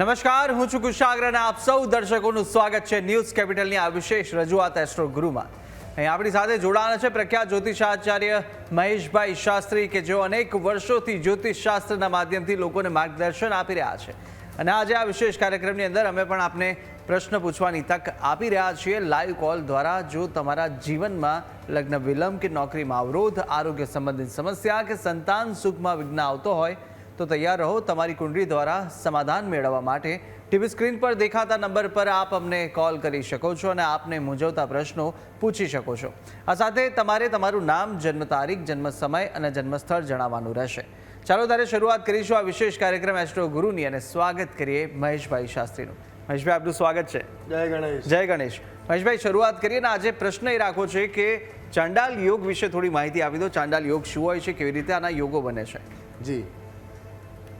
નમસ્કાર, હું છું કુશાગ્ર અને આપ સૌ દર્શકોનું સ્વાગત છે ન્યૂઝ કેપિટલની આ વિશેષ રજૂઆત એસ્ટ્રો ગુરુમાં. અહીં આપણી સાથે જોડાણા છે પ્રખ્યાત જ્યોતિષાચાર્ય મહેશભાઈ શાસ્ત્રી કે જેઓ અનેક વર્ષોથી જ્યોતિષશાસ્ત્રના માધ્યમથી લોકોને માર્ગદર્શન આપી રહ્યા છે. અને આજે આ વિશેષ કાર્યક્રમની અંદર અમે પણ આપને પ્રશ્ન પૂછવાની તક આપી રહ્યા છીએ લાઈવ કોલ દ્વારા. જો તમારા જીવનમાં લગ્ન વિલંબ કે નોકરીમાં અવરોધ, આરોગ્ય સંબંધિત સમસ્યા કે સંતાન સુખમાં વિઘ્ન આવતો હોય તો તૈયાર રહો તમારી કુંડળી દ્વારા સમાધાન મેળવવા માટે. ટીવી સ્ક્રીન પર દેખાતા નંબર પર આપ અમને કોલ કરી શકો છો અને આપને મૂંઝવતા પ્રશ્નો પૂછી શકો છો. આ સાથે તમારે તમારું નામ જન્મ તારીખ જન્મ સમય અને જન્મસ્થળ જણાવવાનું રહેશે. ચાલો ત્યારે શરૂઆત કરીશું આ વિશેષ કાર્યક્રમ એસ્ટ્રો ગુરુની અને સ્વાગત કરીએ મહેશભાઈ શાસ્ત્રીનું. મહેશભાઈ આપનું સ્વાગત છે. જય ગણેશ. જય ગણેશ. મહેશભાઈ શરૂઆત કરીએ ને આજે પ્રશ્ન એ રાખો છે કે ચાંડાલ યોગ વિશે થોડી માહિતી આપી દો. ચાંડાલ યોગ શું હોય છે? કેવી રીતે આના યોગો બને છે? જી.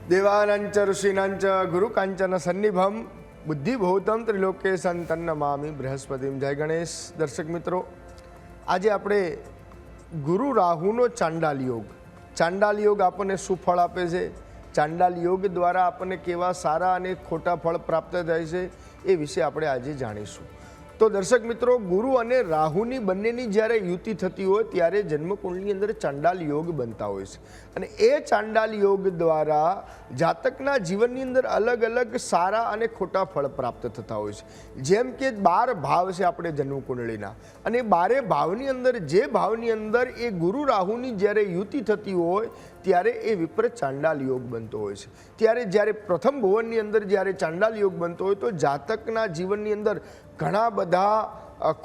દેવાનંચ ઋષિનાંચ ગુરુકાંચન સન્નિભમ બુદ્ધિભૂતમ ત્રિલોકે સંતન્ન મામી બૃહસ્પતિમ જય ગણેશ દર્શક મિત્રો આજે આપણે ગુરુ રાહુનો ચાંડાલ યોગ ચાંડાલ યોગ આપણને શું ફળ આપે છે? ચાંડાલ યોગ દ્વારા આપણને કેવા સારા અને ખોટા ફળ પ્રાપ્ત થાય છે એ વિશે આપણે આજે જાણીશું. તો દર્શક મિત્રો, ગુરુ અને રાહુની બંનેની જ્યારે યુતિ થતી હોય ત્યારે જન્મકુંડની અંદર ચાંડાલ યોગ બનતા હોય છે. અને એ ચાંડાલ યોગ દ્વારા જાતકના જીવનની અંદર અલગ અલગ સારા અને ખોટા ફળ પ્રાપ્ત થતા હોય છે. જેમ કે બાર ભાવ છે આપણે જન્મકુંડળીના. અને બારે ભાવની અંદર, જે ભાવની અંદર એ ગુરુ રાહુની જ્યારે યુતિ થતી હોય ત્યારે એ વિપરીત ચાંડાલ યોગ બનતો હોય છે. ત્યારે જ્યારે પ્રથમ ભુવનની અંદર જ્યારે ચાંડાલ યોગ બનતો હોય તો જાતકના જીવનની અંદર ઘણા બધા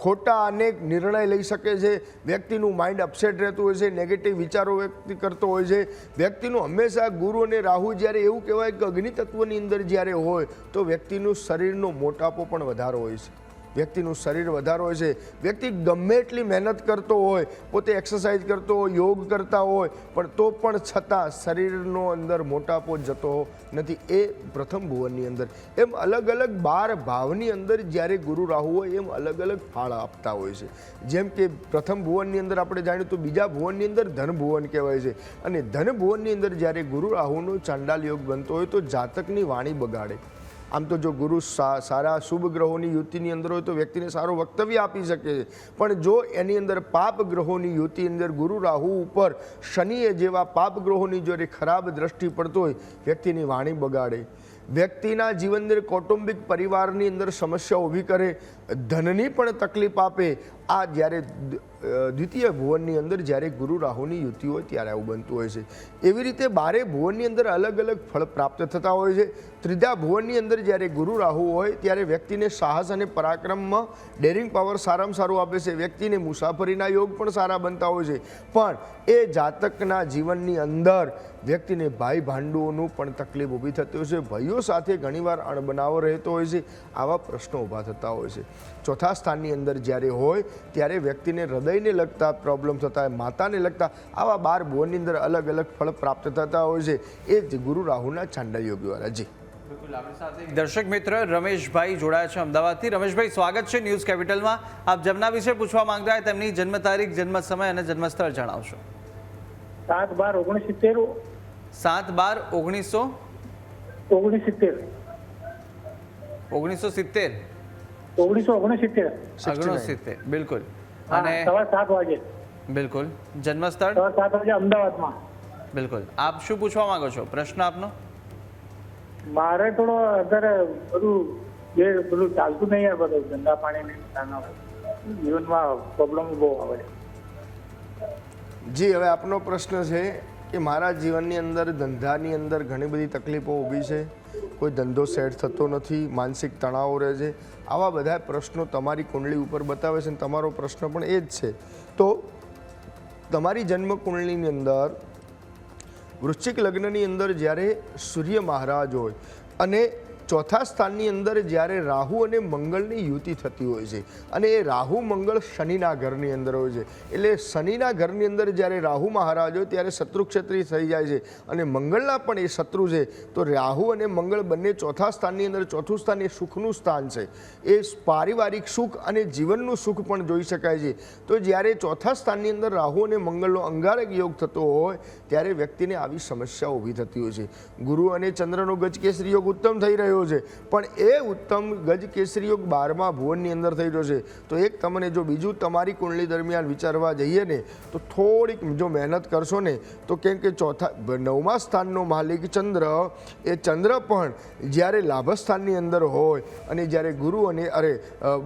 ખોટા અનેક નિર્ણય લઈ શકે છે. વ્યક્તિનું માઇન્ડ અપસેટ રહેતું હોય છે નેગેટિવ વિચારો વ્યક્તિ કરતો હોય છે. વ્યક્તિનું હંમેશા ગુરુ અને રાહુ જ્યારે એવું કહેવાય કે અગ્નિ તત્વની અંદર જ્યારે હોય તો વ્યક્તિનું શરીરનો મોટાપો પણ વધારો હોય છે. વ્યક્તિનું શરીર વધારો હોય છે. વ્યક્તિ ગમે એટલી મહેનત કરતો હોય, પોતે એક્સરસાઇઝ કરતો હોય, યોગ કરતા હોય, પણ તો પણ છતાં શરીરનો અંદર મોટાપો જતો નથી. એ પ્રથમ ભુવનની અંદર. એમ અલગ અલગ બાર ભાવની અંદર જ્યારે ગુરુ રાહુ હોય, એમ અલગ અલગ ફાળ આપતા હોય છે. જેમ કે પ્રથમ ભુવનની અંદર આપણે જાણ્યું તો બીજા ભુવનની અંદર ધન ભુવન કહેવાય છે. અને ધન ભુવનની અંદર જ્યારે ગુરુ રાહુનો ચાંડાલ યોગ બનતો હોય તો જાતકની વાણી બગાડે. આમ તો જો ગુરુ સારા શુભ ગ્રહોની યુતિની અંદર હોય તો વ્યક્તિને સારું વક્તવ્ય આપી શકે. છે પણ જો એની અંદર પાપ ગ્રહોની યુતિ અંદર ગુરુ રાહુ ઉપર શનિએ જેવા પાપ ગ્રહોની જો ખરાબ દ્રષ્ટિ પડતો હોય, વ્યક્તિની વાણી બગાડે. વ્યક્તિના જીવનની કૌટુંબિક પરિવારની અંદર સમસ્યા ઊભી કરે ધનની પણ તકલીફ આપે. આ જ્યારે દ્વિતીય ભુવનની અંદર જ્યારે ગુરુ રાહુની યુતિ હોય ત્યારે આવું બનતું હોય છે. એવી રીતે બારે ભુવનની અંદર અલગ અલગ ફળ પ્રાપ્ત થતા હોય છે. ત્રીજા ભુવનની અંદર જ્યારે ગુરુ રાહુ હોય ત્યારે વ્યક્તિને સાહસ અને પરાક્રમમાં ડેરિંગ પાવર સારામાં સારું આપે છે. વ્યક્તિને મુસાફરીના યોગ પણ સારા બનતા હોય છે. પણ એ જાતકના જીવનની અંદર વ્યક્તિને ભાઈ ભાંડુઓનું પણ તકલીફ ઊભી થતી હોય છે. ભાઈઓ સાથે ઘણીવાર અણબનાવો રહેતો હોય છે. આવા પ્રશ્નો ઊભા થતા હોય છે. ચોથા સ્થાનની અંદર જ્યારે હોય ત્યારે વ્યક્તિને હૃદયને લગતા પ્રોબ્લેમ થતા હોય માતાને લગતા આવા બાર ભુવનની અંદર અલગ અલગ ફળ પ્રાપ્ત થતા હોય છે. એ જ ગુરુ રાહુના ચાંડા યોગ દ્વારા જી બિલકુલ આપણી સાથે દર્શક મિત્ર રમેશભાઈ જોડાયા છે અમદાવાદથી. રમેશભાઈ સ્વાગત છે ન્યૂઝ કેપિટલમાં. આપ જેમના વિશે પૂછવા માંગતા હોય તેમની જન્મ તારીખ જન્મ સમય અને જન્મસ્થળ જણાવશો. સાત બાર ઓગણસિત્તેર. સાત બાર ઓગણીસો? ઓગણસિત્તેર. ઓગણીસો સિત્તેર. ઓગણીસો ઓગણસિત્તેર. ઓગણસિત્તેર. બિલકુલ. અને સવાર સાત વાગે. બિલકુલ. જન્મસ્થળ? સાત વાગે અમદાવાદમાં. બિલકુલ. આપ શું પૂછવા માંગો છો? પ્રશ્ન આપનો? મારે થોડો અત્યારે બધું જે બધું ચાલતું નહીં યાર બધું ધંધા પાણી જીવનમાં પ્રોબ્લેમ બહુ આવે. જી હવે આપનો પ્રશ્ન છે કે મારા જીવનની અંદર ધંધાની અંદર ઘણી બધી તકલીફો ઊભી છે. કોઈ ધંધો સેટ થતો નથી, માનસિક તણાવો રહે છે. આવા બધા પ્રશ્નો તમારી કુંડળી ઉપર બતાવે છે અને તમારો પ્રશ્ન પણ એ જ છે. તો તમારી જન્મ કુંડળીની અંદર, વૃશ્ચિક લગ્નની અંદર જ્યારે સૂર્ય મહારાજ હોય અને ચોથા સ્થાનની અંદર જ્યારે રાહુ અને મંગળની યુતિ થતી હોય છે અને એ રાહુ, મંગળ શનિના ઘરની અંદર હોય છે. એટલે શનિના ઘરની અંદર જ્યારે રાહુ મહારાજ હોય ત્યારે શત્રુક્ષત્રી થઈ જાય છે અને મંગળના પણ એ શત્રુ છે. તો રાહુ અને મંગળ બંને ચોથા સ્થાનની અંદર ચોથું સ્થાન એ સુખનું સ્થાન છે. એ પારિવારિક સુખ અને જીવનનું સુખ પણ જોઈ શકાય છે. તો જ્યારે ચોથા સ્થાનની અંદર રાહુ અને મંગળનો અંગારક યોગ થતો હોય ત્યારે વ્યક્તિને આવી સમસ્યા ઊભી થતી હોય છે. ગુરુ અને ચંદ્રનો ગજ કેસરી યોગ ઉત્તમ થઈ રહ્યો છે. પણ એ ઉત્તમ ગજ કેસરી યોગ બારમા ભુવનની અંદર થઈ રહ્યો છે. તો એક તમને જો બીજું તમારી કુંડલી દરમિયાન વિચારવા જઈએ ને, તો થોડીક જો મહેનત કરશો ને, તો કેમ કે ચોથા નવમા સ્થાનનો માલિક ચંદ્ર, એ ચંદ્ર પણ જ્યારે લાભસ્થાનની અંદર હોય અને જ્યારે ગુરુ અને, અરે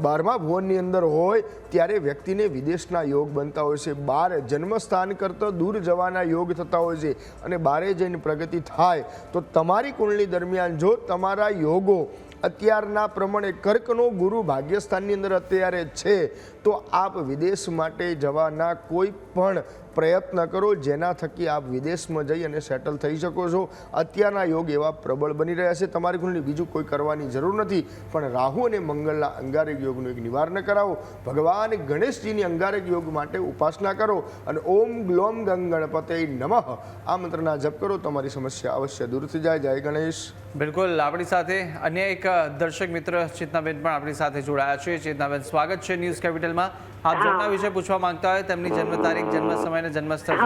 બારમા ભુવનની અંદર હોય, ત્યારે વ્યક્તિને વિદેશના યોગ બનતા હોય છે. બાર જન્મસ્થાન કરતાં દૂર જવાના યોગ થતા હોય છે અને બારે જઈને પ્રગતિ થાય. તો તમારી કુંડલી દરમિયાન જો તમારા યોગો. અત્યારના પ્રમાણે કર્કનો ગુરુ ભાગ્યસ્થાનની અંદર અત્યારે છે. તો આપ વિદેશ માટે જવાના કોઈ પણ પ્રયત્ન કરો, જેના થકી આપ વિદેશમાં જઈ અને સેટલ થઈ શકો છો. અત્યારના યોગ એવા પ્રબળ બની રહ્યા છે. તમારી કુંડલી બીજું કોઈ કરવાની જરૂર નથી. પણ રાહુ અને મંગળના અંગારક યોગનું એક નિવારણ કરાવો. ભગવાન ગણેશજીની અંગારક યોગ માટે ઉપાસના કરો અને ઓમ ગ્લોમ ગંગ ગણપતે નમઃ. આ મંત્રના જપ કરો. તમારી સમસ્યા અવશ્ય દૂર થઈ જાય. જય ગણેશ. બિલકુલ. આપણી સાથે અન્ય એક દર્શક મિત્ર ચેતનાબેન પણ આપણી સાથે જોડાયા છે. ચેતનાબેન, સ્વાગત છે ન્યૂઝ કેપિટલમાં આપ જેમના વિશે પૂછવા માંગતા હોય તેમની જન્મ તારીખ જન્મ સમય અને જન્મ સ્થળ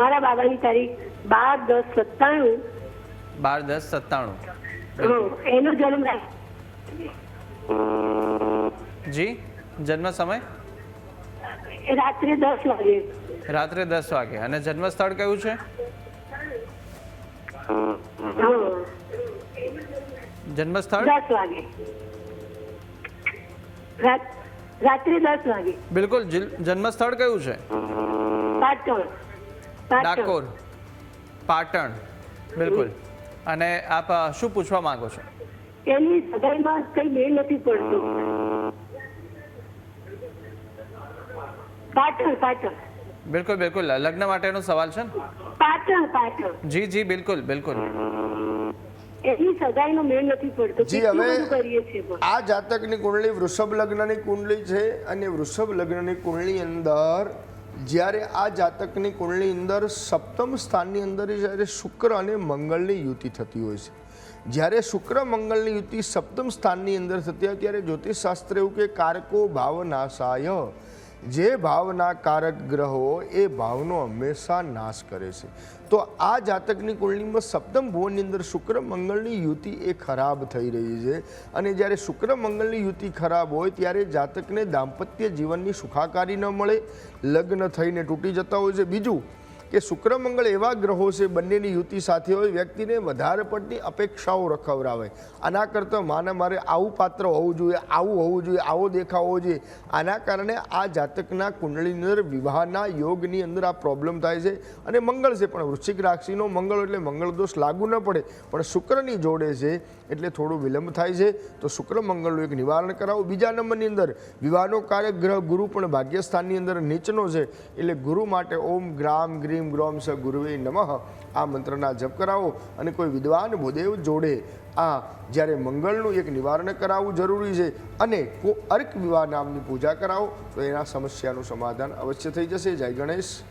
મારા બાબાની તારીખ બાર દસ સત્તાણું. બાર દસ સત્તાણું. એનો જન્મ જી જન્મ સમય? રાત્રે દસ વાગે. રાત્રે દસ વાગે. અને જન્મ સ્થળ કયું છે? જન્મ સ્થળ દસ વાગે. રાત્રે દસ વાગે. બિલકુલ જન્મ સ્થળ કયું છે? પાટણ. ડાકોર. પાટણ. બિલકુલ. અને આપ શું પૂછવા માંગો છો? એની સગાઈમાં કઈ મેળ નથી પડતો. પાટણ પાટણ. બિલકુલ બિલકુલ. લગ્ન માટેનો સવાલ છે ને? પાટણ પાટણ. જી જી બિલકુલ બિલકુલ. એની સગાઈનો મેળ નથી પડતો. જી, હવે- આ જાતકની કુંડલી વૃષભ લગ્નની કુંડળી છે અને વૃષભ લગ્નની કુંડલી અંદર જ્યારે આ જાતકની કુંડલી અંદર સપ્તમ સ્થાનની અંદર જ્યારે શુક્ર અને મંગળની યુતિ થતી હોય છે. જ્યારે શુક્ર મંગળની યુતિ સપ્તમ સ્થાનની અંદર થતી હોય ત્યારે જ્યોતિષશાસ્ત્ર એવું કે કારકો ભાવનાશાય. જે ભાવના કારક ગ્રહો એ ભાવનો હંમેશા નાશ કરે છે. તો આ જાતકની કુંડળીમાં સપ્તમ ભુવનની અંદર શુક્ર મંગળની યુતિ એ ખરાબ થઈ રહી છે અને જ્યારે શુક્ર મંગળની યુતિ ખરાબ હોય ત્યારે જાતકને દાંપત્ય જીવનની સુખાકારી ન મળે, લગ્ન થઈને તૂટી જતા હોય છે. બીજું કે શુક્ર મંગળ એવા ગ્રહો છે બંનેની યુતિ સાથે હોય, વ્યક્તિને વધારે પડતી અપેક્ષાઓ રખવરાવે આના કરતાં માને મારે આવું પાત્ર હોવું જોઈએ, આવું હોવું જોઈએ, આવો દેખાવ હોવો જોઈએ. આના કારણે આ જાતકના કુંડળીની અંદર વિવાહના યોગની અંદર આ પ્રોબ્લેમ થાય છે અને મંગળ છે. પણ વૃશ્ચિક રાશિનો મંગળ એટલે મંગળ દોષ લાગુ ન પડે. પણ શુક્રની જોડે છે એટલે થોડું વિલંબ થાય છે. તો શુક્ર મંગળનું એક નિવારણ કરાવો. બીજા નંબરની અંદર વિવાહનો કાર્ય ગ્રહ ગુરુ પણ ભાગ્યસ્થાનની અંદર નીચનો છે. એટલે ગુરુ માટે ઓમ ગ્રામ ગ્રીમ ગ્રોમ સ ગુરુવે નમઃ. આ મંત્રના જપ કરાવો અને કોઈ વિદ્વાન ભૂદેવ જોડે આ જ્યારે મંગળનું એક નિવારણ કરાવવું જરૂરી છે અને કો અર્ક વિવાહ નામની પૂજા કરાવો તો એના સમસ્યાનું સમાધાન અવશ્ય થઈ જશે. જય ગણેશ.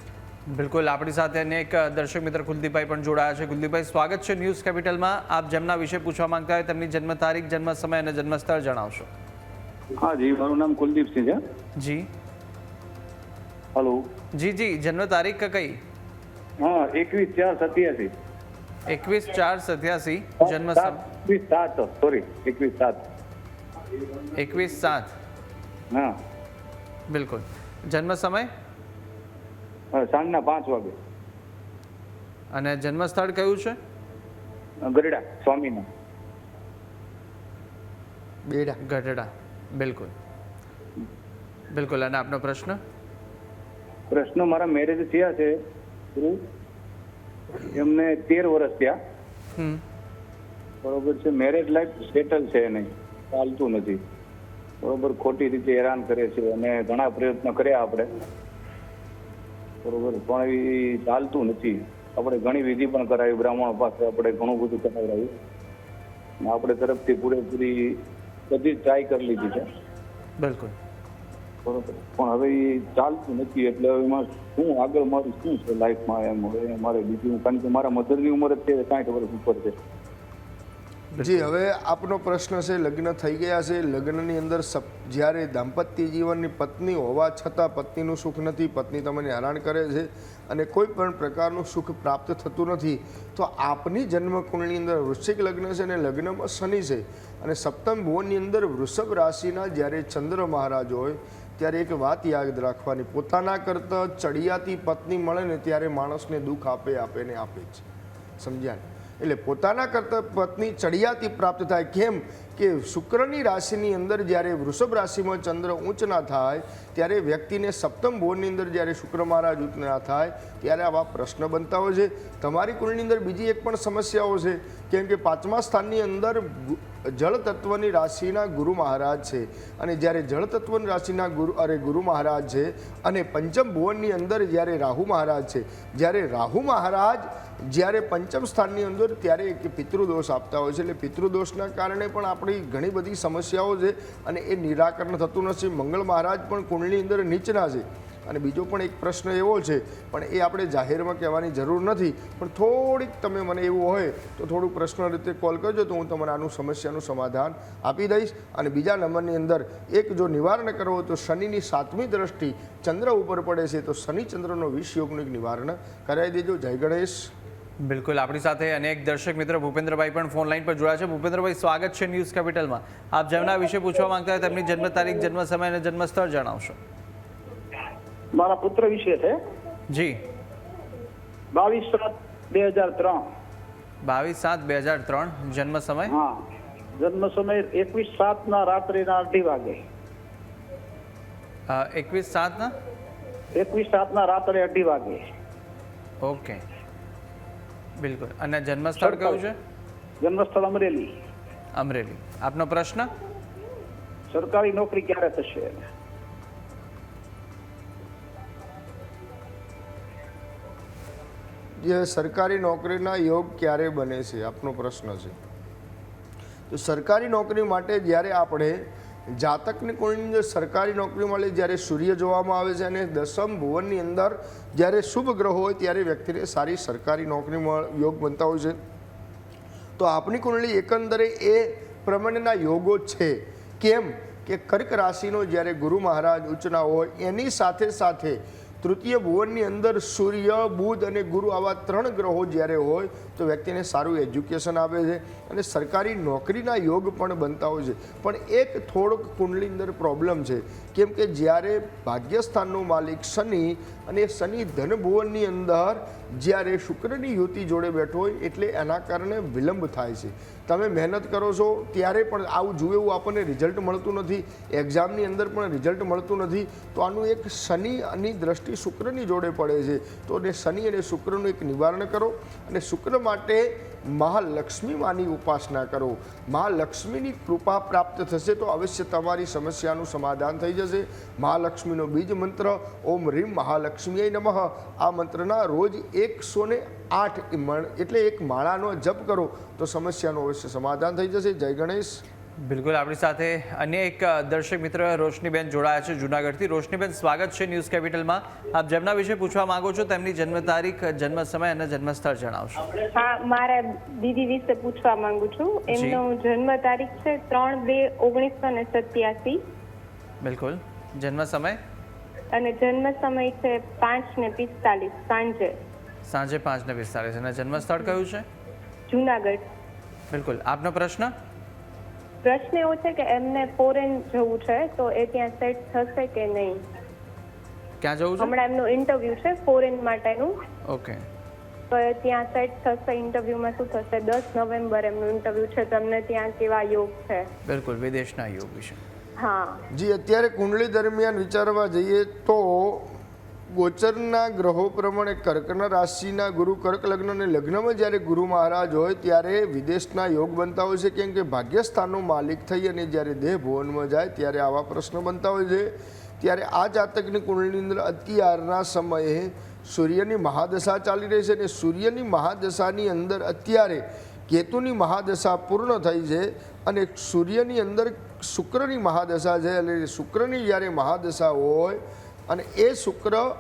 બિલકુલ આપણી સાથે અનેક એક દર્શક મિત્ર કુલદીપભાઈ પણ જોડાયા છે. કુલદીપભાઈ સ્વાગત છે ન્યૂઝ કેપિટલમાં. આપ જેમના વિશે પૂછવા માંગતા હોય તેમની જન્મ તારીખ જન્મ સમય અને જન્મ સ્થળ જણાવશો. હા જી મારું નામ કુલદીપસિંહ છે. જી. હલો. જી જી જન્મ તારીખ કઈ? હા એકવીસ ચાર સત્યાસી. એકવીસ ચાર સત્યાસી જન્મ સમ એકવીસ સાત સોરી એકવીસ સાત. એકવીસ સાત. હા. બિલકુલ. જન્મ સમય? સાંજના પાંચ વાગે. અને જન્મ સ્થળ કયું છે? ગઢડા સ્વામીના બેડા ગઢડા. બિલકુલ. બિલકુલ. અને આપનો પ્રશ્ન? પ્રશ્ન મારા મેરેજ થયા છે. ગુરુ. એમને તેર વર્ષ થયા. બરોબર છે મેરેજ લાઈફ સેટલ છે નહીં. ચાલતું નથી. બરોબર ખોટી રીતે હેરાન કરે છે અને ઘણા પ્રયત્ન કર્યા આપણે. બરોબર પણ એ ચાલતું નથી. આપણે ઘણી વિધિ પણ કરાવી બ્રાહ્મણ પાસે આપણે ઘણું બધું કરાવ્યું. આપણે તરફથી પૂરેપૂરી બધી ટ્રાય કરી લીધી છે. બિલકુલ. બરોબર. પણ હવે એ ચાલતું નથી એટલે હવે એમાં શું આગળ મારું શું છે લાઈફમાં એમ હવે મારે બીજું કારણ કે મારા મધરની ઉંમર જ છે સાઠ વર્ષ ઉપર છે. જી, હવે આપનો પ્રશ્ન છે, લગ્ન થઈ ગયા છે, લગ્નની અંદર જ્યારે દાંપત્ય જીવનની પત્ની હોવા છતાં પત્નીનું સુખ નથી, પત્ની તમને હેરાન કરે છે અને કોઈ પણ પ્રકારનું સુખ પ્રાપ્ત થતું નથી, તો આપની જન્મકુંડની અંદર વૃશ્ચિક લગ્ન છે અને લગ્નમાં શનિ છે. અને સપ્તમ ભુવનની અંદર વૃષભ રાશિના જ્યારે ચંદ્ર મહારાજ હોય ત્યારે એક વાત યાદ રાખવાની, પોતાના કરતાં ચડિયાતી પત્ની મળે ને ત્યારે માણસને દુઃખ આપે આપે ને આપે જ. સમજ્યા? એટલે પોતાના કરતાં પત્ની ચડિયાતી પ્રાપ્ત થાય. કેમ? કે શુક્રની રાશિની અંદર જ્યારે વૃષભ રાશિમાં ચંદ્ર ઉચ્ચ ના થાય, ત્યારે વ્યક્તિને સપ્તમ ભુવનની અંદર જ્યારે શુક્ર મહારાજ ઉચ્ચ ના થાય, ત્યારે આવા પ્રશ્ન બનતા હોય છે. તમારી કુળની અંદર બીજી એક પણ સમસ્યાઓ છે, કેમ કે પાંચમા સ્થાનની અંદર જળ તત્વની રાશિના ગુરુ મહારાજ છે. અને જ્યારે જળ તત્વની રાશિના ગુરુ અરે ગુરુ મહારાજ છે અને પંચમ ભુવનની અંદર જ્યારે રાહુ મહારાજ છે, જ્યારે રાહુ મહારાજ જ્યારે પંચમ સ્થાનની અંદર ત્યારે પિતૃદોષ આપતા હોય છે. એટલે પિતૃદોષના કારણે પણ આપણી ઘણી બધી સમસ્યાઓ છે અને એ નિરાકરણ થતું નથી. મંગળ મહારાજ પણ કુંડની અંદર નીચના છે. અને બીજો પણ એક પ્રશ્ન એવો છે, પણ એ આપણે જાહેરમાં કહેવાની જરૂર નથી, પણ થોડીક તમે મને એવું હોય તો થોડું પ્રશ્ન રીતે કોલ કરજો તો હું તમને આનું સમસ્યાનું સમાધાન આપી દઈશ. અને બીજા નંબરની અંદર એક જો નિવારણ કરવો તો શનિની સાતમી દ્રષ્ટિ ચંદ્ર ઉપર પડે છે તો શનિ ચંદ્રનો વિષ એક નિવારણ કરાવી દેજો. જય ગણેશ. બિલકુલ. આપણી સાથે અનેક દર્શક મિત્ર ભૂપેન્દ્રભાઈ પણ ફોન લાઈન પર જોડાયા છે. ભૂપેન્દ્રભાઈ સ્વાગત છે ન્યૂઝ કેપિટલમાં. આપ જેમના વિશે પૂછવા માંગતા હોય તેમની જન્મ તારીખ જન્મ સમય અને જન્મ સ્થળ જણાવશો. મારા પુત્ર વિશે છે. જી. બાવીસ સાત બે હજાર ત્રણ. બાવીસ સાત બે હજાર ત્રણ જન્મ સમય? હા. જન્મ સમય એકવીસ સાત ના રાત્રિના અઢી વાગે. એકવીસ સાતના? એકવીસ સાત ના રાત્રે અઢી વાગે. ઓકે. બિલકુલ. અને જન્મ સ્થળ કયું છે? જન્મસ્થળ અમરેલી. અમરેલી. આપનો પ્રશ્ન? સરકારી નોકરી ક્યારે થશે? જે સરકારી નોકરીના યોગ ક્યારે બને છે? આપનો પ્રશ્ન છે. તો સરકારી નોકરી માટે જ્યારે આપણે જાતકની કુંડની અંદર સરકારી નોકરી મળે જ્યારે સૂર્ય જોવામાં આવે છે અને દસમ ભુવનની અંદર જ્યારે શુભ ગ્રહો હોય ત્યારે વ્યક્તિને સારી સરકારી નોકરી યોગ બનતા હોય છે. તો આપણી કુંડલી એકંદરે એ પ્રમાણેના યોગો છે. કેમ કે કર્ક રાશિનો જ્યારે ગુરુ મહારાજ ઉચ્ચના હોય, એની સાથે સાથે તૃતીય ભુવનની અંદર સૂર્ય, બુધ અને ગુરુ આવા ત્રણ ગ્રહો જ્યારે હોય તો વ્યક્તિને સારું એજ્યુકેશન આપે છે અને સરકારી નોકરીના યોગ પણ બનતા હોય છે. પણ એક થોડોક કુંડલી અંદર પ્રોબ્લેમ છે. કેમ કે જ્યારે ભાગ્યસ્થાનનો માલિક શનિ અને શનિ ધનભુવનની અંદર જ્યારે શુક્રની યુતિ જોડે બેઠો હોય એટલે એના કારણે વિલંબ થાય છે. તમે મહેનત કરો છો ત્યારે પણ આવું જુએ એવું આપણને રિઝલ્ટ મળતું નથી. એક્ઝામની અંદર પણ રિઝલ્ટ મળતું નથી. તો આનું એક શનિ અને દ્રષ્ટિ શુક્રની જોડે પડે છે. તો શનિ અને શુક્રનું એક નિવારણ કરો અને શુક્ર માટે મહાલક્ષ્મી માની ઉપાસના કરો. મહાલક્ષ્મીની કૃપા પ્રાપ્ત થશે તો અવશ્ય તમારી સમસ્યાનું સમાધાન થઈ જશે. મહાલક્ષ્મીનો બીજ મંત્ર, ઓમ રીમ મહાલક્ષ્મીએ નમઃ. આ મંત્રના રોજ એકસો ને આઠ એટલે એક માળાનો જપ કરો તો સમસ્યાનું અવશ્ય સમાધાન થઈ જશે. જય ગણેશ. બિલકુલ આપણી સાથે અન્ય એક દર્શક મિત્ર રોશનીબેન જોડાયા છે જુનાગઢથી. રોશનીબેન સ્વાગત છે ન્યૂઝ કેપિટલમાં. આપ જેમના વિશે પૂછવા માંગો છો તેમની જન્મ તારીખ જન્મ સમય અને જન્મ સ્થળ જણાવશો. હા મારા દીદી વિશે પૂછવા માંગુ છું. એમનો જન્મ તારીખ છે ત્રણ બે ઓગણીસો ને સત્યાસી. બિલકુલ. જન્મ સમય? અને જન્મ સમય છે પાંચ ને પિસ્તાલીસ સાંજે. સાંજે પાંચ ને પિસ્તાલીસ. અને જન્મ સ્થળ કયું છે? જુનાગઢ. બિલકુલ. આપનો પ્રશ્ન? પ્રશ્ન એવો છે કે એમને ફોરેન જવું છે તો એ ત્યાં સેટ થશે કે નહીં? ક્યાં જવું છે? હમણાં એમનું ઇન્ટરવ્યુ છે ફોરેન માટેનું. ઓકે તો એ ત્યાં સેટ થશે ઇન્ટરવ્યુમાં શું થશે? દસ નવેમ્બર એમનું ઇન્ટરવ્યુ છે તમને ત્યાં કેવા યોગ છે? બિલકુલ વિદેશના યોગ વિશે. હા. જી અત્યારે કુંડળી દરમિયાન વિચારવા જઈએ તો ગોચરના ગ્રહો પ્રમાણે કર્કના રાશિના ગુરુ કર્ક લગ્ન અને લગ્નમાં જ્યારે ગુરુ મહારાજ હોય ત્યારે વિદેશના યોગ બનતા હોય છે. કેમ કે ભાગ્યસ્થાનનો માલિક થઈ અને જ્યારે દેહ ભુવનમાં જાય ત્યારે આવા પ્રશ્નો બનતા હોય છે. ત્યારે આ જાતકની કુંડળની અંદર અત્યારના સમયે સૂર્યની મહાદશા ચાલી રહી છે અને સૂર્યની મહાદશાની અંદર અત્યારે કેતુની મહાદશા પૂર્ણ થઈ છે અને સૂર્યની અંદર શુક્રની મહાદશા છે. એટલે શુક્રની જ્યારે મહાદશા હોય અને એ શુક્ર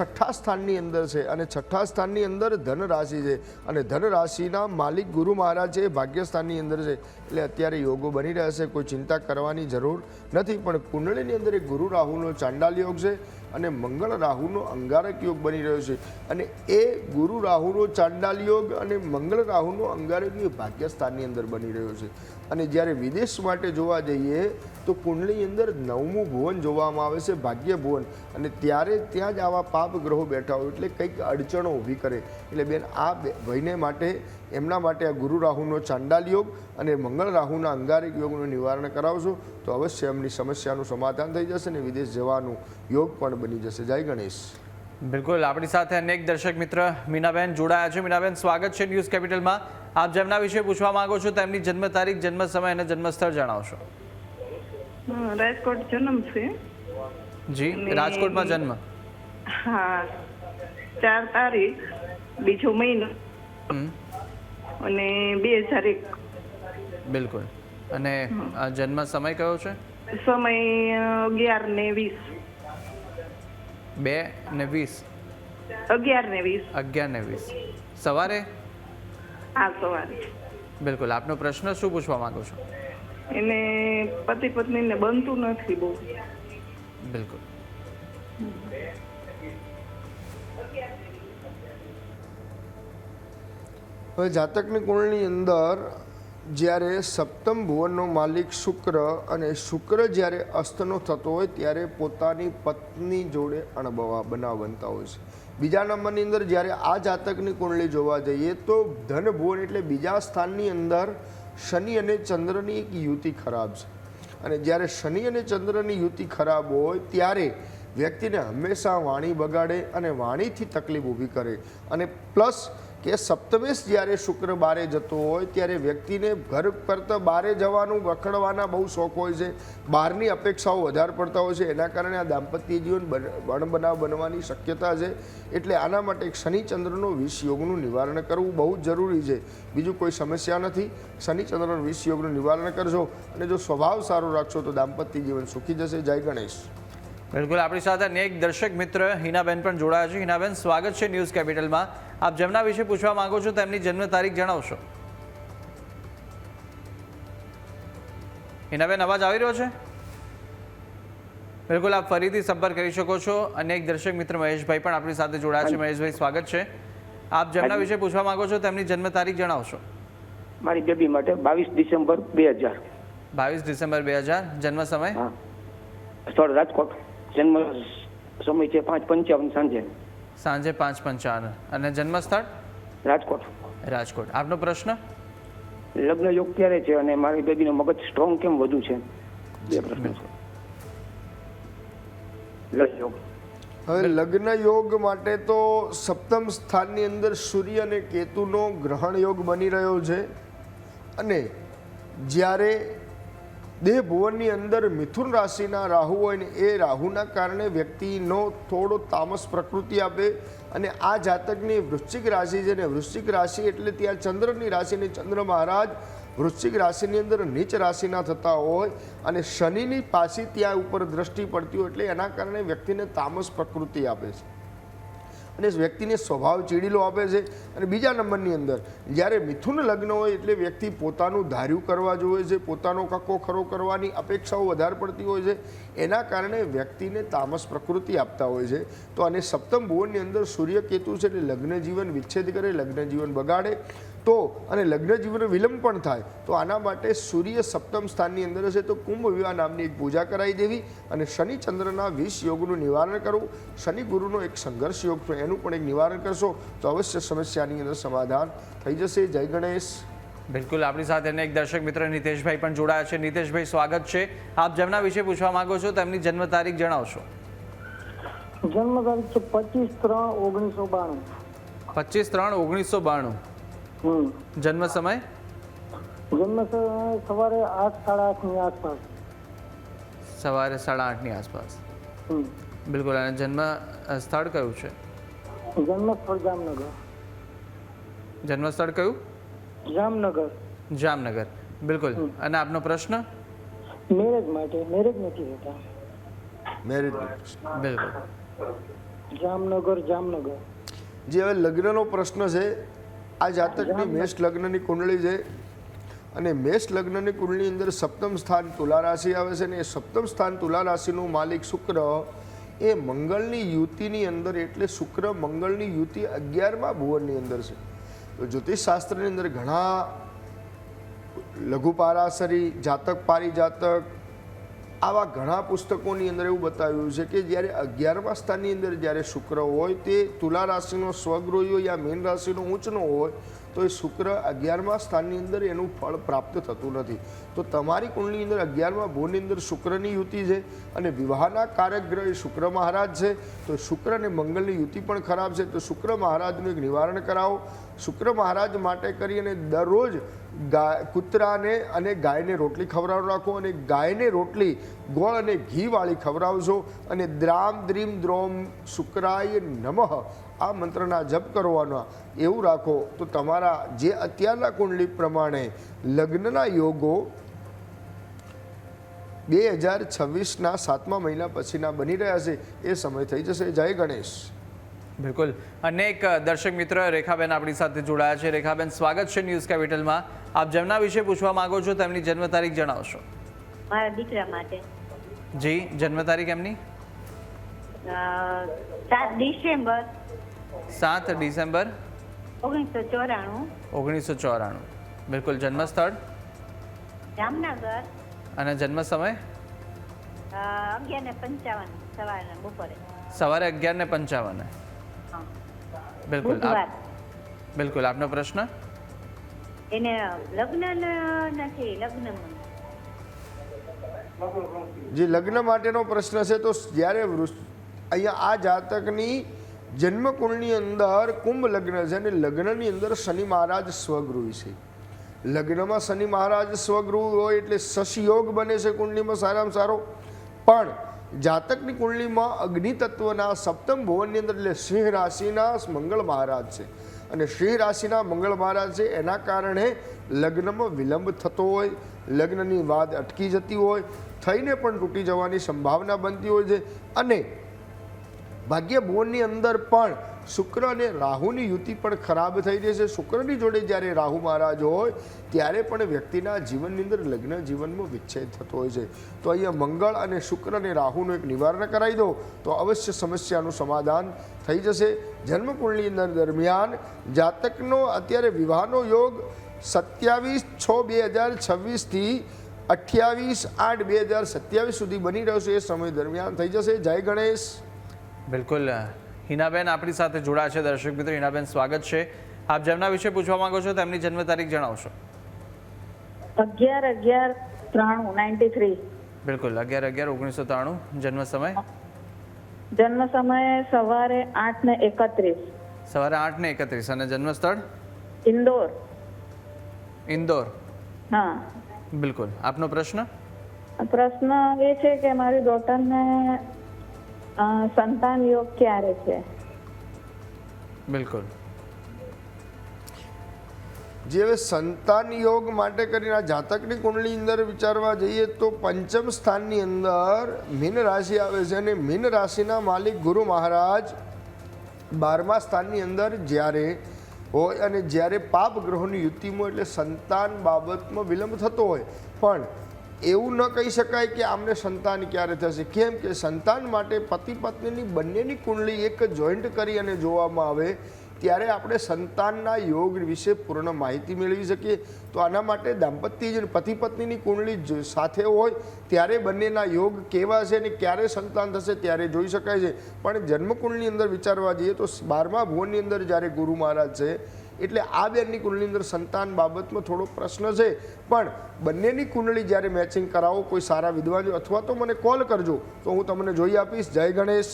છઠ્ઠા સ્થાનની અંદર છે. અને છઠ્ઠા સ્થાનની અંદર ધન રાશિ છે. અને ધન રાશિના માલિક ગુરુ મહારાજ એ ભાગ્યસ્થાનની અંદર છે. એટલે અત્યારે યોગો બની રહ્યા છે. કોઈ ચિંતા કરવાની જરૂર નથી. પણ કુંડળીની અંદર એક ગુરુ રાહુનો ચાંડાલ યોગ છે અને મંગળ રાહુનો અંગારક યોગ બની રહ્યો છે. અને એ ગુરુ રાહુનો ચાંડાલ યોગ અને મંગળ રાહુનો અંગારક યોગ ભાગ્યસ્થાનની અંદર બની રહ્યો છે. અને જ્યારે વિદેશ માટે જોવા જઈએ તો કુંડળીની અંદર નવમું ભુવન જોવામાં આવે છે, ભાગ્ય ભુવન. અને ત્યારે ત્યાં જ આવા પાપ ગ્રહો બેઠા હોય એટલે કંઈક અડચણો ઊભી કરે. એટલે બેન, આ ભયને માટે, એમના માટે આ ગુરુ રાહુનો ચાંડાલ યોગ અને મંગળ રાહુના અંગારિક યોગનું નિવારણ કરાવશો તો અવશ્ય એમની સમસ્યાનું સમાધાન થઈ જશે અને વિદેશ જવાનું યોગ પણ બની જશે. જય ગણેશ. બિલકુલ. આપણી સાથે અનેક દર્શક મિત્ર મીનાબેન જોડાયા છે. મીનાબેન, સ્વાગત છે ન્યૂઝ કેપિટલમાં. આપ જેમના વિશે પૂછવા માંગો છો તેમની જન્મ તારીખ જન્મ સમય અને જન્મસ્થળ જણાવશો. રાજકોટ જન્મ છે. જી રાજકોટમાં જન્મ? હા ચાર તારીખ બીજો મહિનો. અને બે હજાર એક. બિલકુલ. અને આ જન્મ સમય કયો છે? સમય અગિયાર ને વીસ. બે ને વીસ? અગિયાર ને વીસ. અગિયાર ને વીસ. સવારે? સવારે. બિલકુલ. આપનો પ્રશ્ન શું પૂછવા માંગો છો? એને પતિ પત્નીને બનતું નથી બહુ. બિલકુલ. હવે જાતકની કુંડળની અંદર જ્યારે સપ્તમ ભુવનનો માલિક શુક્ર અને શુક્ર જ્યારે અસ્તનો થતો હોય ત્યારે પોતાની પત્ની જોડે અણબવા બનાવ બનતા હોય છે. બીજા નંબરની અંદર જ્યારે આ જાતકની કુંડલી જોવા જઈએ તો ધન ભુવન એટલે બીજા સ્થાનની અંદર શનિ અને ચંદ્રની એક યુતિ ખરાબ છે. અને જ્યારે શનિ અને ચંદ્રની યુતિ ખરાબ હોય ત્યારે વ્યક્તિને હંમેશા વાણી બગાડે અને વાણીથી તકલીફ ઊભી કરે. અને પ્લસ કે સપ્તમેશ જ્યારે શુક્ર બારે જતો હોય, ત્યારે વ્યક્તિને ઘર કરતાં બારે જવાનું વખડવાના બહુ શોખ હોય છે. બહારની અપેક્ષાઓ વધારે પડતા હોય છે. એના કારણે આ દાંપત્ય જીવન બન- બણબનાવ બનવાની શક્યતા છે. એટલે આના માટે શનિચંદ્રનો વિષ યોગનું નિવારણ કરવું બહુ જ જરૂરી છે. બીજું કોઈ સમસ્યા નથી. શનિચંદ્રનો વિષ યોગનું નિવારણ કરજો. અને જો સ્વભાવ સારો રાખશો તો દાંપત્ય જીવન સુખી જશે. જય ગણેશ. બિલકુલ આપણી સાથે અનેક દર્શક મિત્ર હિનાબેન પણ જોડાયા છે. હિનાબેન સ્વાગત છે ન્યૂઝ કેપિટલમાં. આપ જેમના વિશે પૂછવા માંગો છો તેમની જન્મ તારીખ જણાવશો. હિનાબેન અવાજ આવી રહ્યો છે? બિલકુલ આપ ફરીથી સંપર્ક કરી શકો છો. અનેક દર્શક મિત્ર મહેશભાઈ પણ આપણી સાથે જોડાયા છે. મહેશભાઈ સ્વાગત છે. આપ જેમના વિશે પૂછવા માંગો છો તેમની જન્મ તારીખ જણાવશો. મારી બેબી માટે બાવીસ ડિસેમ્બર બે હજાર. બાવીસ ડિસેમ્બર બે હજાર જન્મ સમય? સ્થળ રાજકોટ. જન્મ સમય છે પાંચ પંચાવન સાંજે. સાંજે પાંચ પંચાવન. અને જન્મ સ્થળ રાજકોટ. રાજકોટ. આપનો પ્રશ્ન? લગ્ન યોગ ક્યારે છે અને મારી બેબીનો મગજ સ્ટ્રોંગ કેમ વધુ છે? બે પ્રશ્ન છે. યોગ. હવે લગ્ન યોગ માટે તો સપ્તમ સ્થાનની અંદર સૂર્ય અને કેતુનો ગ્રહણ યોગ બની રહ્યો છે. અને જ્યારે દેહ ભુવનની અંદર મિથુન રાશિના રાહુ હોય ને એ રાહુના કારણે વ્યક્તિનો થોડો તામસ પ્રકૃતિ આપે અને આ જાતકની વૃશ્ચિક રાશિ છે ને વૃશ્ચિક રાશિ એટલે ત્યાં ચંદ્રની રાશિને ચંદ્ર મહારાજ વૃશ્ચિક રાશિની અંદર નીચ રાશિના થતા હોય અને શનિની પાછી ત્યાં ઉપર દ્રષ્ટિ પડતી હોય એટલે એના કારણે વ્યક્તિને તામસ પ્રકૃતિ આપે છે. અને વ્યક્તિને સ્વભાવ ચીડીલો આપે છે. અને બીજા નંબરની અંદર, જ્યારે મિથુન લગ્ન હોય એટલે વ્યક્તિ પોતાનું ધાર્યું કરવા જોઈએ છે, પોતાનો કક્કો ખરો કરવાની અપેક્ષાઓ વધારે પડતી હોય છે. એના કારણે વ્યક્તિને તામસ પ્રકૃતિ આપતા હોય છે. તો અને સપ્તમ ભુવનની અંદર સૂર્ય કેતુ છે એટલે લગ્ન જીવન વિચ્છેદ કરે લગ્ન જીવન બગાડે. તો અને લગ્ન જીવન વિલંબ પણ થાય તો આના માટે સૂર્ય સપ્તમ સ્થાનની અંદર હશે તો કુંભ વિવાહ નામની એક પૂજા કરાવી દેવી અને શનિ ચંદ્રના વિષ યોગનું નિવારણ કરવું. શનિ ગુરુનો એક સંઘર્ષ યોગ છે એનું પણ એક નિવારણ કરશો. તો અવશ્ય સમસ્યાની અંદર સમાધાન થઈ જશે. જય ગણેશ. બિલકુલ આપણી સાથે એક દર્શક મિત્ર નિતેશભાઈ પણ જોડાયા છે. નિતેશભાઈ સ્વાગત છે. આપ જેમના વિશે પૂછવા માંગો છો તેમની જન્મ તારીખ જણાવશો. જન્મ તારીખ છે પચીસ ત્રણ ઓગણીસો બાણું. પચીસ ત્રણ ઓગણીસો બાણું. જન્મ સમય? જન્મ સવારે આઠ સાડા આઠની આસપાસ. સવારે સાડા આઠની આસપાસ. બિલકુલ અને જન્મ સ્થળ કયું છે? જન્મ સ્થળ જામનગર. જન્મ સ્થળ કયું? જામનગર. જામનગર. બિલકુલ. અને આપનો પ્રશ્ન? મેરેજ માટે મેરેજ નથી થતા મેરેજ બિલકુલ. જામનગર જામનગર. જે હવે લગ્નનો પ્રશ્ન છે આ જાતકની મેષ લગ્નની કુંડળી છે. અને મેષ લગ્નની કુંડળીની અંદર સપ્તમ સ્થાન તુલા રાશિ આવે છે ને એ સપ્તમ સ્થાન તુલા રાશિનું માલિક શુક્ર એ મંગળની યુતિની અંદર એટલે શુક્ર મંગળની યુતિ અગિયારમાં ભુવનની અંદર છે. તો જ્યોતિષ શાસ્ત્રની અંદર ઘણા લઘુ પારાસરી જાતક પારિજાતક આવા ઘણા પુસ્તકોની અંદર એવું બતાવ્યું છે કે જ્યારે અગિયારમા સ્થાનની અંદર જ્યારે શુક્ર હોય તે તુલા રાશિનો સ્વગૃહી યા મીન રાશિનો ઊંચનો હોય તો એ શુક્ર અગિયારમા સ્થાનની અંદર એનું ફળ પ્રાપ્ત થતું નથી. તો તમારી કુંડલી અંદર અગિયારમા ભૂની અંદર શુક્રની યુતિ છે અને વિવાહના કારક ગ્રહ શુક્ર મહારાજ છે. તો શુક્ર અને મંગળની યુતિ પણ ખરાબ છે. તો શુક્ર મહારાજનું એક નિવારણ કરાવો. શુક્ર મહારાજ માટે કરી અને દરરોજ ગાય કૂતરાને અને ગાયને રોટલી ખવડાવ રાખો અને ગાયને રોટલી, ગોળ અને ઘીવાળી ખવડાવજો અને દ્રામ દ્રીમ દ્રોમ શુક્રાય નમઃ. આ મંત્રના જપ કરવાના એવું રાખો તો તમારા જે અત્યારના કુંડલી પ્રમાણે લગ્નના યોગો બે હજાર છવ્વીસના સાતમા મહિના પછીના બની રહ્યા છે એ સમય થઈ જશે. જય ગણેશ. બિલકુલ. અનેક દર્શક મિત્ર રેખાબેન આપણી સાથે જોડાયા છે. રેખાબેન સ્વાગત છે ન્યૂઝ કેપિટલમાં. આપ જેમના વિશે પૂછવા માંગો છો તેમની જન્મ તારીખ જણાવશો. મારા દીકરા માટે. જી જન્મ તારીખ એમની? સાત ડિસેમ્બર. સાત ડિસેમ્બર ઓગણીસો ચોરાણું. ઓગણીસો ચોરાણું. બિલકુલ જન્મ સ્થળ જામનગર. અને જન્મ સમય? અગિયાર ને પંચાવન સવારના બપોરે. સવારે અગિયાર ને પંચાવન બિલકુલ. આપ બિલકુલ. આપનો પ્રશ્ન? એને લગ્ન નથી લગ્ન જે લગ્ન માટેનો પ્રશ્ન છે તો જ્યારે અહીંયા આ જાતકની જન્મકુંડની અંદર કુંભ લગ્ન છે અને લગ્નની અંદર શનિ મહારાજ સ્વગૃહ છે. લગ્નમાં શનિ મહારાજ સ્વગૃહ હોય એટલે શશયોગ બને છે કુંડલીમાં સારામાં સારો. પણ જાતકની કુંડલીમાં અગ્નિ તત્વના સપ્તમ ભુવનની અંદર એટલે સિંહ રાશિના મંગળ મહારાજ છે. અને સિંહ રાશિના મંગળ મહારાજ છે, એના કારણે લગ્નમાં વિલંબ થતો હોય, લગ્નની વાત અટકી જતી હોય, થઈને પણ તૂટી જવાની સંભાવના બનતી હોય છે. અને ભાગ્ય ભુવનની અંદર પણ શુક્ર અને રાહુની યુતિ પણ ખરાબ થઈ છે. શુક્રની જોડે જ્યારે રાહુ મહારાજ હોય, ત્યારે પણ વ્યક્તિના જીવનની અંદર લગ્ન જીવનમાં વિચ્છેદ થતો હોય છે. તો અહીંયા મંગળ અને શુક્ર અને રાહુનું એક નિવારણ કરાવી દો, તો અવશ્ય સમસ્યાનું સમાધાન થઈ જશે. જન્મકુંડની અંદર દરમિયાન જાતકનો અત્યારે વિવાહનો યોગ સત્યાવીસ છ બે હજાર છવ્વીસથી અઠ્યાવીસ આઠ બે હજાર સત્યાવીસ સુધી બની રહ્યો છે. એ સમય દરમિયાન થઈ જશે. જય ગણેશ. બિલકુલ. હિનાબેન આપણી સાથે જોડાયા છે. દર્શક મિત્રો હિનાબેન સ્વાગત છે. આપ જેમના વિશે પૂછવા માંગો છો તેમની જન્મ તારીખ જણાવશો. અગિયાર અગિયાર ત્રાણું નાઇન્ટી થ્રી. બિલકુલ. અગિયાર અગિયાર ઓગણીસો ત્રાણું જન્મ સમય? જન્મ સમયે સવારે આઠ ને એકત્રીસ. સવારે આઠ ને એકત્રીસ. અને જન્મ સ્થળ? ઇન્દોર. ઇન્દોર. હા. બિલકુલ. આપનો પ્રશ્ન? પ્રશ્ન એ છે કે મારી ડોટરને સંતાન યોગ ક્યારે છે? બિલકુલ. જે હવે સંતાન યોગ માટે કરીને આ જાતકની કુંડલી અંદર વિચારવા જઈએ તો પંચમ સ્થાનની અંદર મીન રાશિ આવે છે અને મીન રાશિના માલિક ગુરુ મહારાજ બારમા સ્થાનની અંદર જ્યારે હોય અને જ્યારે પાપ ગ્રહોની યુતિમાં એટલે સંતાન બાબતમાં વિલંબ થતો હોય. પણ એવું ન કહી શકાય કે આમને સંતાન ક્યારે થશે. કેમ કે સંતાન માટે પતિ પત્નીની બંનેની કુંડલી એક જોઈન્ટ કરી અને જોવામાં આવે ત્યારે આપણે સંતાનના યોગ વિશે પૂર્ણ માહિતી મેળવી શકીએ. તો આના માટે દાંપત્ય જે પતિ પત્નીની કુંડલી સાથે હોય ત્યારે બંનેના યોગ કેવા છે અને ક્યારે સંતાન થશે ત્યારે જોઈ શકાય છે. પણ જન્મકુંડની અંદર વિચારવા જઈએ તો બારમા ભુવનની અંદર જ્યારે ગુરુ મહારાજ છે એટલે આ બેનની કુંડલીની અંદર સંતાન બાબતમાં થોડો પ્રશ્ન છે. પણ બંનેની કુંડળી જ્યારે મેચિંગ કરાવો કોઈ સારા વિદ્વાન અથવા તો મને કોલ કરજો તો હું તમને જોઈ આપીશ. જય ગણેશ.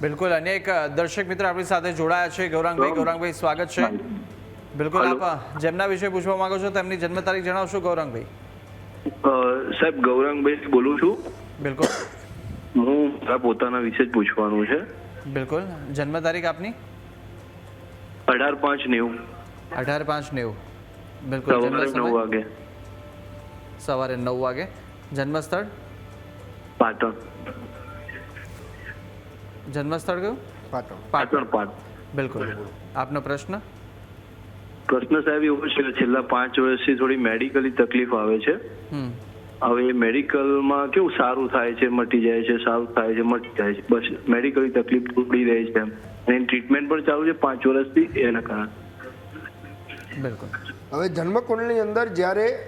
બિલકુલ અનેક દર્શક મિત્ર આપણી સાથે જોડાયા છે. ગૌરાંગભાઈ ગૌરાંગભાઈ સ્વાગત છે. બિલકુલ આપ જેમના વિશે પૂછવા માંગો છો તેમની જન્મ તારીખ જણાવશો ગૌરાંગભાઈ? સાહેબ ગૌરાંગભાઈ બોલું છું. બિલકુલ. હું મારા પોતાના વિશે જ પૂછવાનું છે. બિલકુલ. જન્મ તારીખ આપની? અઢાર પાંચ નેવું. અઢાર પાંચ નેવું. બિલકુલ જન્મ સવારે નવ વાગે. સવારે નવ વાગે. જન્મસ્થળ? પાટણ. જન્મસ્થળ કયું? પાટણ. પાટણ. પાટણ બિલકુલ. આપનો પ્રશ્ન? પ્રશ્ન સાહેબ એવો છે કે છેલ્લા પાંચ વર્ષથી થોડી મેડિકલી તકલીફ આવે છે. હમ. હવે મેડિકલમાં કેવું સારું થાય છે મટી જાય છે સારું થાય છે મટી જાય છે બસ મેડિકલની તકલીફ થોડી રહે છે એમ. એની ટ્રીટમેન્ટ પણ ચાલુ છે પાંચ વર્ષથી એના કારણે. બિલકુલ. હવે જન્મકુંડની અંદર જ્યારે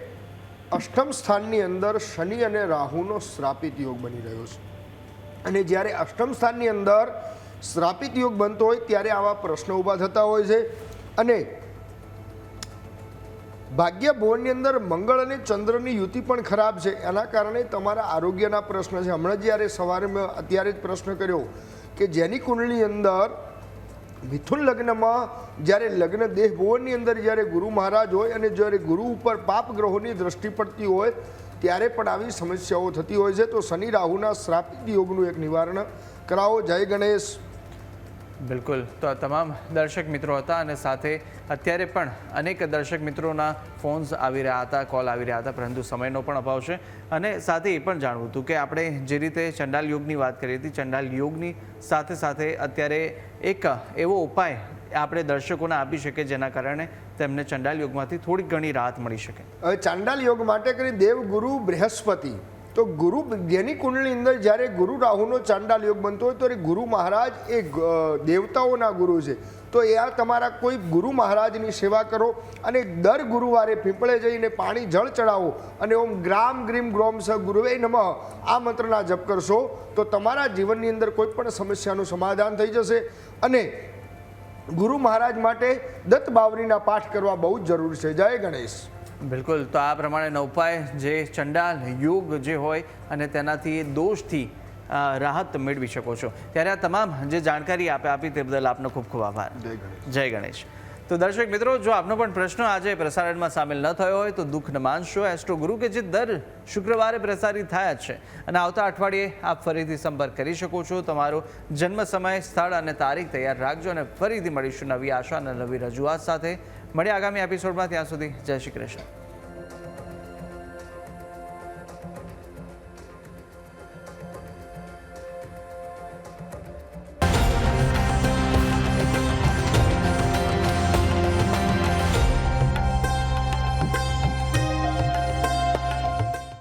અષ્ટમ સ્થાનની અંદર શનિ અને રાહુનો શ્રાપિત યોગ બની રહ્યો છે. અને જ્યારે અષ્ટમ સ્થાનની અંદર શ્રાપિત યોગ બનતો હોય ત્યારે આવા પ્રશ્નો ઊભા થતા હોય છે. અને ભાગ્ય ભવનની અંદર મંગળ અને ચંદ્રની યુતિ પણ ખરાબ છે. એના કારણે તમારા આરોગ્યના પ્રશ્ન છે. હમણાં જ્યારે સવારે અત્યારે જ પ્રશ્ન કર્યો કે જેની કુંડળીની અંદર મિથુન લગ્નમાં જ્યારે લગ્ન દેહ ભુવનની અંદર જ્યારે ગુરુ મહારાજ હોય અને જ્યારે ગુરુ ઉપર પાપ ગ્રહોની દ્રષ્ટિ પડતી હોય ત્યારે પણ આવી સમસ્યાઓ થતી હોય છે. તો શનિ રાહુના શ્રાપિત યોગનું એક નિવારણ કરાવો. જય ગણેશ. બિલકુલ. તો આ તમામ દર્શક મિત્રો હતા અને સાથે અત્યારે પણ અનેક દર્શક મિત્રોના ફોન્સ આવી રહ્યા હતા, કોલ આવી રહ્યા હતા, પરંતુ સમયનો પણ અભાવ છે. અને સાથે એ પણ જાણવું હતું કે આપણે જે રીતે ચંડાલ યોગની વાત કરી હતી, ચંડાલ યોગની સાથે સાથે અત્યારે એક એવો ઉપાય આપણે દર્શકોને આપી શકીએ જેના કારણે તેમને ચંડાલ યોગમાંથી થોડીક ઘણી રાહત મળી શકે. હવે ચંડાલ યોગ માટે કરી દેવગુરુ બૃહસ્પતિ. તો ગુરુ જેની કુંડળની અંદર જ્યારે ગુરુ રાહુનો ચાંડાલ યોગ બનતો હોય ત્યારે ગુરુ મહારાજ એ દેવતાઓના ગુરુ છે. તો એ આ તમારા કોઈ ગુરુ મહારાજની સેવા કરો અને દર ગુરુવારે પીપળે જઈને પાણી જળ ચડાવો અને ઓમ ગ્રામ ગ્રીમ ગ્રોમ સ ગુરુવે નમઃ આ મંત્રના જપ કરશો તો તમારા જીવનની અંદર કોઈ પણ સમસ્યાનું સમાધાન થઈ જશે અને ગુરુ મહારાજ માટે દત્ત બાવરીના પાઠ કરવા બહુ જ જરૂરી છે. જય ગણેશ. બિલકુલ. તો આ પ્રમાણે ઉપાય જે ચંડાલ યોગ જે હોય અને તેનાથી દોષથી રાહત મેળવી શકો છો. ત્યારે આ તમામ જે જાણકારી આપે આપી તે બદલ આપનો ખૂબ ખૂબ આભાર. જય ગણેશ. તો દર્શક મિત્રો જો આપનો પણ પ્રશ્ન આજે પ્રસારણમાં સામેલ ન થયો હોય તો દુઃખ ન માનશો. એસ્ટ્રો ગુરુ કે જે દર શુક્રવારે પ્રસારિત થયા જ છે અને આવતા અઠવાડિયે આપ ફરીથી સંપર્ક કરી શકો છો. તમારો જન્મ સમય સ્થળ અને તારીખ તૈયાર રાખજો અને ફરીથી મળીશું નવી આશા અને નવી રજૂઆત સાથે. મળીએ આગામી એપિસોડમાં ત્યાં સુધી જય શ્રી કૃષ્ણ.